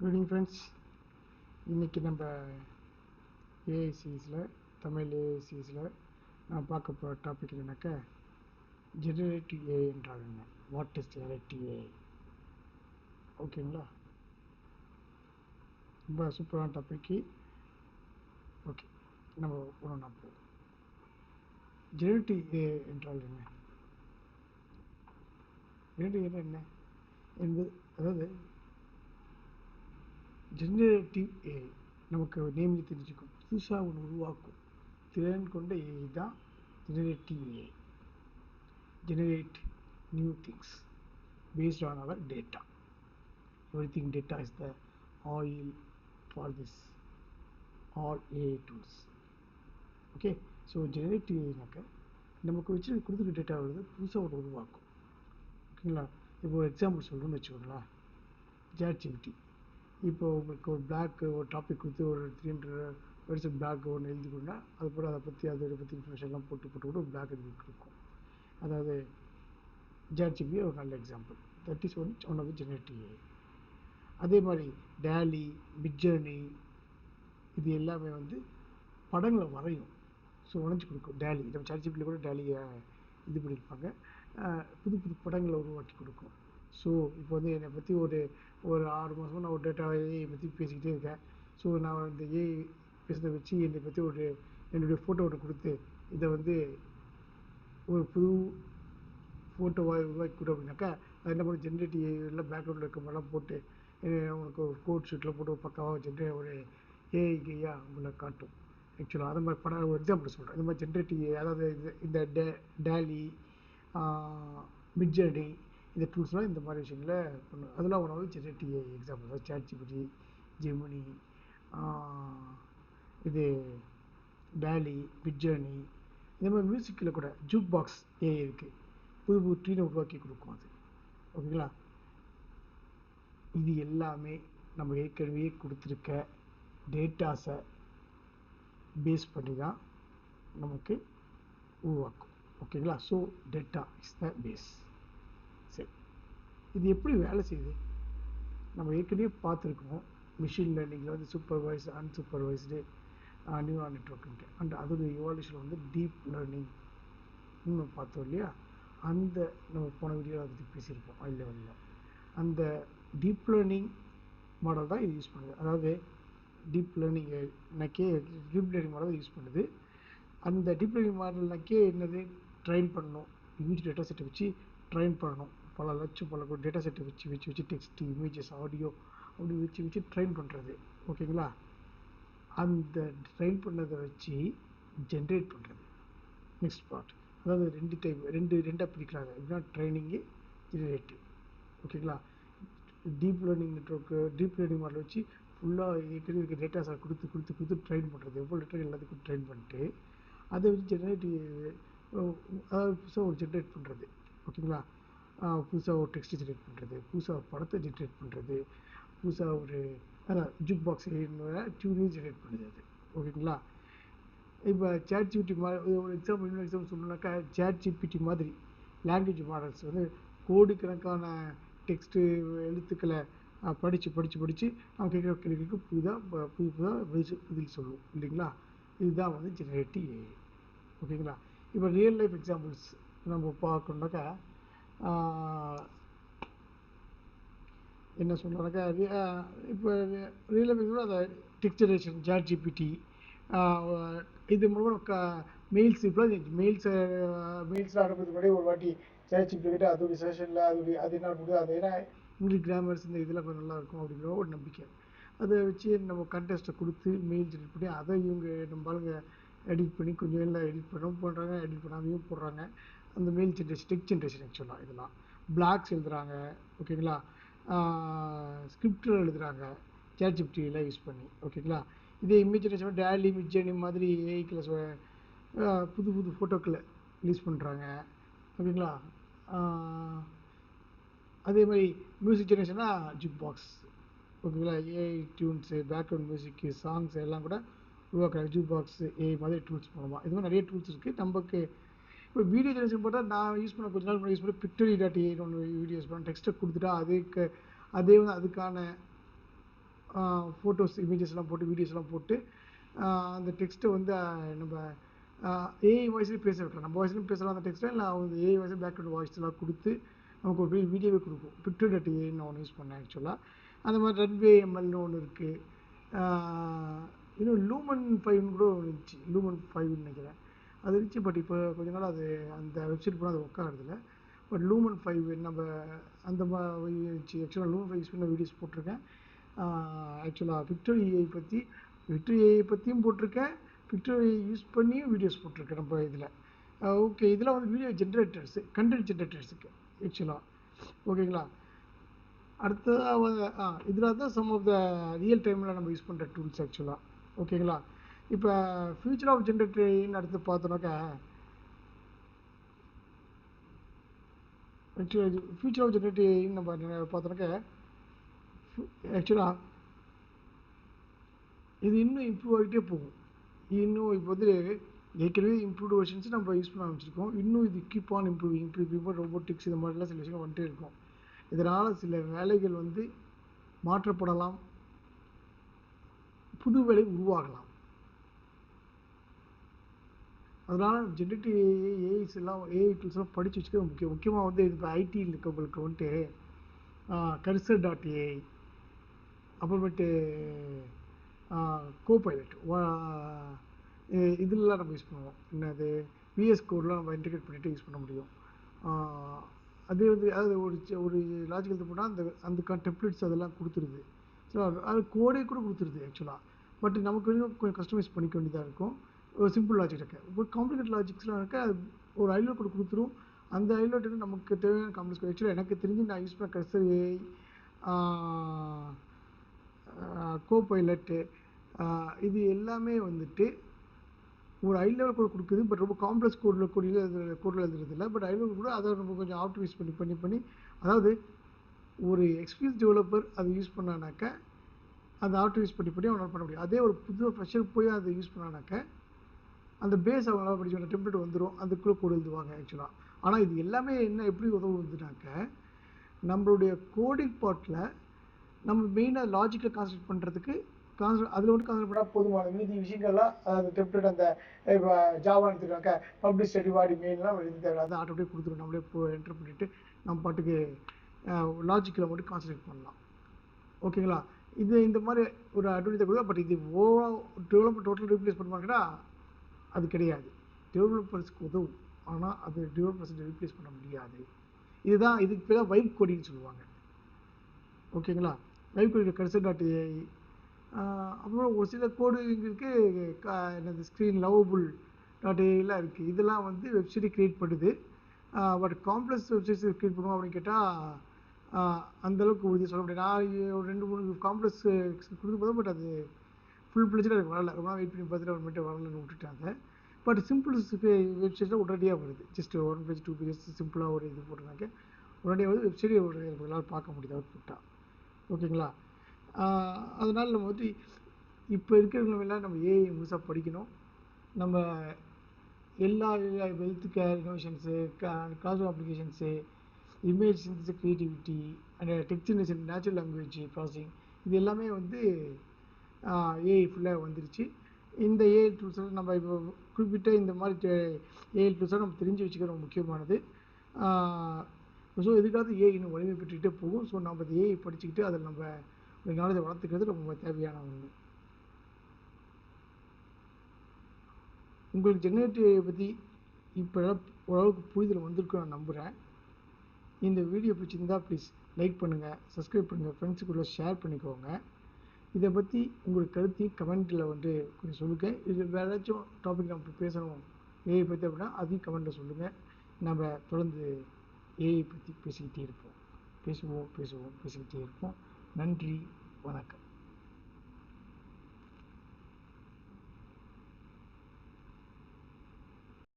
Good evening friends இன்றைக்கி நம்ம ஏஐசிஸில் தமிழ் ஏஐசிஸில் நான் பார்க்க போகிற டாபிக் என்னன்னாக்கா ஜெனரேட்டிவ் ஏஐ என்றால் என்ன வாட் இஸ் ஜெனரேட்டிவ் ஏஐ ஓகேங்களா ரொம்ப சூப்பரான டாபிக்கு ஓகே நம்ம ஒன்று போவோம். ஜெனரேட்டிவ் ஏஐ என்றால் என்ன? ஜெனரேட்டிவ் ஏஐ என்ன? என்பது அதாவது ஜென்ரேட்டிவ் ஏஐ நமக்கு நேம்லி தெரிஞ்சுக்கும். புதுசாக ஒன்று உருவாக்கும். திறன் கொண்ட ஏஐ தான் generative AI generate new things based on our data everything data is the oil for this all AI tools okay so generative ஏஐனாக்க நமக்கு வச்சு கொடுத்துருக்க டேட்டா வருது புதுசாக ஒரு உருவாக்கும். ஓகேங்களா? இப்போ ஒரு எக்ஸாம்பிள் சொல்கிறோம்னு வச்சுக்கோங்களேன். ஜிபிடி இப்போ உங்களுக்கு ஒரு ப்ளாக்கு ஒரு டாபிக் கொடுத்து ஒரு த்ரீ ஹண்ட்ரட் வேர்ட்ஸ் பிளாக் ஒன்று எழுதி கொடுனா அது கூட அதை பற்றி அதை பற்றி இன்ஃபர்மேஷன்லாம் போட்டு போட்டு கூட ஒரு பிளாக் எழுதி கொடுக்கும். அதாவது ஜிபி ஒரு நல்ல example that is one one of the generative AI அதே மாதிரி டேலி மிட்ஜர்னி இது எல்லாமே வந்து படங்களை வரையும். ஸோ வரைஞ்சி கொடுக்கும். டேலி நம்ம சாட்சிபியில் கூட டேலியை இது பண்ணியிருப்பாங்க. புது புது படங்களை உருவாக்கி கொடுக்கும். ஸோ இப்போ வந்து என்னை பற்றி ஒரு ஒரு ஆறு மாதமா நான் ஒரு டேட்டா ஏஐ பற்றி பேசிக்கிட்டே இருக்கேன். ஸோ நான் இந்த ஏஐ பேசுகிறத வச்சு என்னை பற்றி ஒரு என்னுடைய ஃபோட்டோ ஒன்று கொடுத்து இதை வந்து ஒரு புது ஃபோட்டோவாக உருவாக்கி கொடு அப்படின்னாக்கா அது என்ன பண்ணும் ஜென்ரேட்டிவ் எல்லாம் பேக்ரவுண்டில் இருக்க மாதிரிலாம் போட்டு உனக்கு ஒரு கோட் ஷீட்டில் போட்டு ஒரு பக்காவாக ஜென்ரே ஒரு ஏஐ கையாக உங்களை காட்டும். ஆக்சுவலாக அது மாதிரி படம் ஒரு எக்ஸாம்பிள் சொல்கிறேன் இந்த மாதிரி ஜென்ரேட்டிவ் அதாவது இந்த டே டேலி மிட்ஜர்னி இந்த டூல்ஸ்லாம் இந்த மாதிரி விஷயங்களை பண்ணும் அதெல்லாம் ஒன்று வந்து ஜென்ரேட்டிவ் எக்ஸாம்பிள் தான் சேட் ஜிபிடி ஜெமினி இது டேலி பிட்ஜர்னி இந்த மாதிரி மியூசிக்கில் கூட ஜூக் பாக்ஸ் ஏஐ இருக்குது புது புது ட்ரீனை உருவாக்கி கொடுக்கும் அது. ஓகேங்களா? இது எல்லாமே நம்ம ஏற்கனவே கொடுத்துருக்க டேட்டாஸை பேஸ் பண்ணி தான் நமக்கு உருவாக்கும். ஓகேங்களா? So data is the base இது எப்படி வேலை செய்யுது? நம்ம ஏற்கனவே பார்த்துருக்கோம் மிஷின் லேர்னிங்கில் வந்து சூப்பர்வைஸ் அன்சூப்பர்வைஸ்டு நியூரல் நெட்ஒர்க்குன்ட்டு அண்ட் அதோட இவால்யூஷன் வந்து டீப் லேர்னிங் நம்ம பார்த்தோம் இல்லையா? அந்த நம்ம போன வீடியோவில் அதை பற்றி பேசியிருப்போம். ஹை லெவலில் அந்த டீப் லேர்னிங் மாடல் தான் இது யூஸ் பண்ணுது. அதாவது டீப் லேர்னிங் நக்கே டீப் லேர்னிங் மாடல் யூஸ் பண்ணுது. அந்த டீப் லேர்னிங் மாடல்னாக்கே என்னது? ட்ரைன் பண்ணணும். ஹியூஜ் டேட்டா செட்டை வச்சு ட்ரைன் பண்ணணும். பல லட்சம் பல டேட்டா செட்டை வச்சு வச்சு வச்சு டெக்ஸ்ட் இமேஜஸ் ஆடியோ அப்படி வச்சு வச்சு ட்ரைன் பண்ணுறது ஓகேங்களா? அந்த ட்ரெயின் பண்ணதை வச்சு ஜென்ரேட் பண்ணுறது நெக்ஸ்ட் பார்ட் அதாவது ரெண்டு டைப் ரெண்டு ரெண்டாக பிரிக்கிறாங்க. எப்படின்னா ட்ரைனிங்கு ஜெனரேட்டிவ் ஓகேங்களா? Deep learning network deep learning model வச்சு ஃபுல்லாக ஏற்கனவே இருக்க டேட்டாஸை கொடுத்து கொடுத்து கொடுத்து ட்ரைன் பண்ணுறது எவ்வளோ லிட்டர் எல்லாத்துக்கும் ட்ரைன் பண்ணிட்டு அதை வச்சு ஜென்ரேட்டிவ் அதாவது புதுசாக ஒரு ஜென்ரேட் பண்ணுறது ஓகேங்களா? புதுசாக ஒரு டெக்ஸ்ட் ஜென்ரேட் பண்ணுறது புதுசாக படத்தை ஜென்ரேட் பண்ணுறது புதுசாக ஒரு அதான் ஜூக் பாக்ஸ் டியூனையும் ஜென்ரேட் பண்ணுது அது. ஓகேங்களா? இப்போ சேட் ஜிபிடி மாதிரி ஒரு எக்ஸாம்பிள் இன்னொரு எக்ஸாம்பிள் சொல்லணும்னாக்கா சேட் ஜிபிடி மாதிரி லாங்குவேஜ் மாடல்ஸ் வந்து கோடிக்கணக்கான டெக்ஸ்ட்டு எழுத்துக்களை படித்து படித்து படித்து நம்ம கேட்குற கேள்விக்கு புதுதாக புது புதுதாக பதில் பதில் சொல்லுவோம் இல்லைங்களா? இதுதான் வந்து ஜெனரேட்டிவ் ஏஐ ஓகேங்களா? இப்போ ரியல் லைஃப் எக்ஸாம்பிள்ஸ் நம்ம பார்க்கணுன்னாக்கா என்ன சொல்லணும்னாக்கா இப்போ ரியல் லைஃப் அதை டெக்ஸ்ட் சேட் ஜிபிடி இது மூலமாக க மெயில்ஸ் இப்போ மெயில்ஸ் மெயில்ஸ்லாம் அனுப்புறதுக்கு முன்னாடி ஒரு வாட்டி சேட் ஜிபிடி கிட்ட அதோடைய செஷனில் அதோடைய அது என்ன முடியும் அது ஏன்னா இங்கிலீஷ் கிராமர்ஸ் இந்த இதெல்லாம் கொஞ்சம் நல்லாயிருக்கும் அப்படிங்கிற ஒரு நம்பிக்கை. அதை வச்சு நம்ம கண்டெஸ்ட்டை கொடுத்து மெயில் ஜெனரேட் பண்ணி அதை இவங்க நம்ம ஆளுங்க எடிட் பண்ணி கொஞ்சம் எல்லாம் எடிட் பண்ணவும் பண்ணுறாங்க எடிட் பண்ணாமையும் போடுறாங்க. அந்த மெயில் ஜென்ரேஷன் டெக் ஜென்ரேஷன் ஆக்சுவலாக இதெல்லாம். பிளாக்ஸ் எழுதுகிறாங்க ஓகேங்களா ஸ்கிரிப்டில் எழுதுகிறாங்க சேட் யூஸ் பண்ணி ஓகேங்களா இதே இமேஜ் ஜென்ரேஷன் டேலி மிட்ஜனி மாதிரி ஏஐக்கில் புது புது ஃபோட்டோக்களை ரிலீஸ் பண்ணுறாங்க ஓகேங்களா அதே மாதிரி மியூசிக் ஜென்ரேஷன்னா ஜிப் பாக்ஸ் ஓகேங்களா ஏஐ டியூன்ஸு பேக்ரவுண்ட் மியூசிக்கு சாங்ஸ் எல்லாம் கூட உருவாக்குறாங்க. ஜிப் பாக்ஸ் ஏஐ மாதிரி டூல்ஸ் மூலமாக இது மாதிரி நிறைய டூல்ஸ் இருக்குது நமக்கு இப்போ வீடியோ ஜெனரேஷன் போட்டால் நான் யூஸ் பண்ண கொஞ்ச நாள் முன்னாடி யூஸ் பண்ணி பிக்டரி டாட் ஏன்னு ஒன்று வீடியோ யூஸ் பண்ணேன் டெக்ஸ்ட்டை கொடுத்துட்டா அதுக்கு அதே வந்து அதுக்கான ஃபோட்டோஸ் இமேஜஸ்லாம் போட்டு வீடியோஸ்லாம் போட்டு அந்த டெக்ஸ்ட்டை வந்து நம்ம ஏஐ வாய்ஸ்லேயும் பேச வைக்கலாம். நம்ம வாய்ஸ்லையும் பேசலாம் அந்த டெக்ஸ்ட்டை இல்லை அவங்க ஏஐ வாய்ஸ் பேக்ரவுண்ட் வாய்ஸ்லாம் கொடுத்து நமக்கு ஒரு பெரிய வீடியோவே கொடுக்கும். பிக்டர் டாட் ஏன்னு ஒன்று யூஸ் பண்ணேன் ஆக்சுவலாக அந்த மாதிரி ரன்வே எம்எல்னு ஒன்று இருக்குது இன்னும் லூமன் ஃபைவ்னு கூட இருந்துச்சு. லூமன் ஃபைவ்னு நினைக்கிறேன். அது இருந்துச்சு பட் இப்போ கொஞ்ச நாள் அது அந்த வெப்சைட் போனால் அது ஒர்க் ஆகிறதில்ல. பட் லூமன் ஃபைவ் நம்ம அந்த மாதிரி ஆக்சுவலாக லூமன் ஃபைவ் யூஸ் பண்ண வீடியோஸ் போட்டிருக்கேன். ஆக்சுவலாக விக்டர் ஏஐ பற்றி விக்டர் ஏஐ பற்றியும் போட்டிருக்கேன். விக்டர் யூஸ் பண்ணியும் வீடியோஸ் போட்டிருக்கேன் நம்ம இதில். ஓகே இதெல்லாம் வந்து வீடியோ ஜென்ரேட்டர்ஸு கண்டென்ட் ஜென்ரேட்டர்ஸுக்கு ஆக்சுவலாக ஓகேங்களா அடுத்ததாக வந்து- ஆ இதில் தான் சம் ஆஃப் த ரியல் டைமில் நம்ம யூஸ் பண்ணுற டூல்ஸ் ஆக்சுவலாக ஓகேங்களா இப்போ ஃபியூச்சர் ஆஃப் ஜென்ரேட்டரின்னு அடுத்து பார்த்தோன்னாக்கா ஃபியூச்சர் ஆஃப் ஜென்ரேட்டரின்னு நம்ம பார்த்தோன்னாக்கா ஆக்சுவலாக இது இன்னும் இம்ப்ரூவ் ஆகிட்டே போகும். இன்னும் இப்போ வந்து ஏற்கனவே இம்ப்ரூவ்டு வெர்ஷன்ஸ் நம்ம யூஸ் பண்ண ஆரம்பிச்சிருக்கோம். இன்னும் இது keep on improving improve improve robotics இந்த மாதிரிலாம் சில விஷயங்கள் வந்துட்டே இருக்கும். இதனால் சில வேலைகள் வந்து மாற்றப்படலாம். புது வேலை உருவாகலாம். அதனால் ஜென்ரேட்டிவ் ஏஐ ஏஐஸ் எல்லாம் ஏஐ டூல்ஸ் எல்லாம் படித்து வச்சுக்கிறது முக்கியம். முக்கியமாக வந்து இப்போ ஐடியில் இருக்கவங்களுக்கு வந்துட்டு கர்சர் டாட் ஏஐ அப்புறமேட்டு கோ பைலட் இதெல்லாம் நம்ம யூஸ் பண்ணுவோம் என்னது விஎஸ் கோட்லாம் நம்ம இன்டிகேட் பண்ணிட்டு யூஸ் பண்ண முடியும். அதே வந்து அதாவது ஒரு ஒரு லாஜிக்கல் போனால் அந்த அந்த டெம்ப்ளேட்ஸ் அதெல்லாம் கொடுத்துருது. ஸோ அது கோடே கூட கொடுத்துருது ஆக்சுவலாக பட் நமக்கு இன்னும் கொஞ்சம் கஸ்டமைஸ் பண்ணிக்க வேண்டியதாக இருக்கும். ஒரு சிம்பிள் லாஜிக் இருக்க. ஒரு காம்ப்ளிகேட் லாஜிக்ஸ்லாம் இருக்குது அது ஒரு ஐலோட் கூட கொடுத்துரும். அந்த ஐலோட் நமக்கு தேவையான காம்ப்ளெக்ஸ் ஆக்சுவலாக எனக்கு தெரிஞ்சு நான் யூஸ் பண்ண கர்சர் ஏஐ கோ பைலட்டு இது எல்லாமே வந்துட்டு ஒரு ஐ லெவல் கூட கொடுக்குது. பட் ரொம்ப காம்ப்ளெக்ஸ் கோடில் கோடியில் கோடில் எழுதுறது இல்லை. பட் ஐ லெவல் கூட அதை நம்ம கொஞ்சம் ஆப்டிமைஸ் பண்ணி பண்ணி பண்ணி அதாவது ஒரு எக்ஸ்பீரியன்ஸ் டெவலப்பர் அதை யூஸ் பண்ணானாக்க அதை ஆப்டிமைஸ் பண்ணி பண்ணி அவனால் பண்ண முடியும். அதே ஒரு புது ஃப்ரெஷர் போய் அதை யூஸ் பண்ணானாக்க அந்த பேஸ் அவங்களால படிச்சு அந்த டெம்ப்ளேட் வந்துடும் அதுக்குள்ளே கோடு எழுதுவாங்க ஆக்சுவலாக ஆனால் இது எல்லாமே என்ன எப்படி உதவுதுனாக்க நம்மளுடைய கோடிங் பார்ட்டில் நம்ம மெயினாக லாஜிக்கை கான்சன்ட்ரேட் பண்ணுறதுக்கு கான்சன்ட்ரேட் அதில் மட்டும் கான்சன்ட்ரேட் பண்ணால் போதுமான மீதி விஷயங்கள்லாம் அந்த டெம்ப்ளேட் அந்த இப்போ ஜாவா எடுத்துக்காக்க பப்ளிஷ் வாடி மெயின்லாம் எழுதி தேவை அதை ஆட்டோமேட்டிக் கொடுத்துரும். நம்மளே இப்போ என்டர் பண்ணிவிட்டு நம்ம பாட்டுக்கு லாஜிக்கில் மட்டும் கான்சன்ட்ரேட் பண்ணலாம். ஓகேங்களா? இது இந்த மாதிரி ஒரு அட்வான்டேஜ் கொடுக்கும் பட் இது ஓவரால் டெவலப் டோட்டல் ரீப்ளேஸ் பண்ணுவாங்கன்னா அது கிடையாது. டெவலப்பர்ஸ்க்கு உதவும். ஆனால் அது டெவலப்பர்ஸ் ரீப்ளேஸ் பண்ண முடியாது. இதுதான் இதுக்கு பேர் வைப் கோடிங்னு சொல்லுவாங்க. ஓகேங்களா vibe coding cursor dot AI அப்புறம் ஒரு சில கோடு இருக்குது க- என்னது ஸ்க்ரீன் லவ்வபுள் டாட் ஏஐலாம் இருக்குது இதெல்லாம் வந்து வெப்சைட் க்ரியேட் பண்ணுது. பட் காம்ப்ளெக்ஸ் வெப்சைட்ஸ் க்ரியேட் பண்ணுவோம் அப்படின்னு கேட்டால் அந்தளவுக்கு உறுதி சொல்ல முடியாது. நான் ஒரு ரெண்டு மூணு காம்ப்ளெக்ஸ் கொடுத்து பார்த்தேன் பட் அது ஃபுல் பிளேஜில் எனக்கு வரல. ரொம்ப நாள் வெயிட் பண்ணி பார்த்துட்டு அப்புறமேட்டு வரலன்னு விட்டுட்டாங்க. பட் சிம்பிள் வெப்சைட்டில் உடனடியாக வருது. Just one page two pages சிம்பிளாக ஒரு இது போட்டிருந்தாங்க உடனடியாக வந்து வெப்சைட்டே ஒரு எல்லாம் பார்க்க முடியுது அவுட்புட்டாக ஓகேங்களா? அதனால் நம்ம வந்து இப்போ இருக்கிறவங்களெல்லாம் நம்ம ஏஐ முழுசாக படிக்கணும். நம்ம எல்லா health care innovations classroom applications image synthesis creativity and text natural language processing இது எல்லாமே வந்து ஏஐ ஃபுல்லாக வந்துருச்சு. இந்த ஏஐ டூல்ஸை நம்ம இப்போ குறிப்பிட்ட இந்த மாதிரி ஏஐ டூல்ஸை நம்ம தெரிஞ்சு வச்சுக்கிறது ரொம்ப முக்கியமானது. ஸோ எதுக்காவது ஏஐ இன்னும் வலிமை பெற்றுக்கிட்டே போகும். ஸோ நம்ம அந்த ஏஐ படிச்சுக்கிட்டு அதில் நம்ம நாலேஜை வளர்த்துக்கிறது ரொம்ப தேவையான ஒன்று உங்களுக்கு ஜெனரேட்டிவை பற்றி இப்போ ஓரளவுக்கு புரிதல் வந்திருக்கும் நான் நம்புகிறேன் இந்த வீடியோ பிடிச்சிருந்தா ப்ளீஸ் லைக் பண்ணுங்கள் சப்ஸ்கிரைப் பண்ணுங்கள் ஃப்ரெண்ட்ஸுக்குள்ளே ஷேர் பண்ணிக்கோங்க. இதை பற்றி உங்களுக்கு கருத்தையும் கமெண்ட்டில் வந்து கொஞ்சம் சொல்லுங்கள் இது வேறு ஏதாச்சும் டாபிக் நம்ம பேசணும் ஏஐ பற்றி அப்படின்னா அதையும் கமெண்ட்டில் சொல்லுங்கள் நம்ம தொடர்ந்து ஏஐ பற்றி பேசிக்கிட்டே இருப்போம். பேசுவோம் பேசுவோம் பேசிக்கிட்டே இருப்போம். நன்றி வணக்கம்.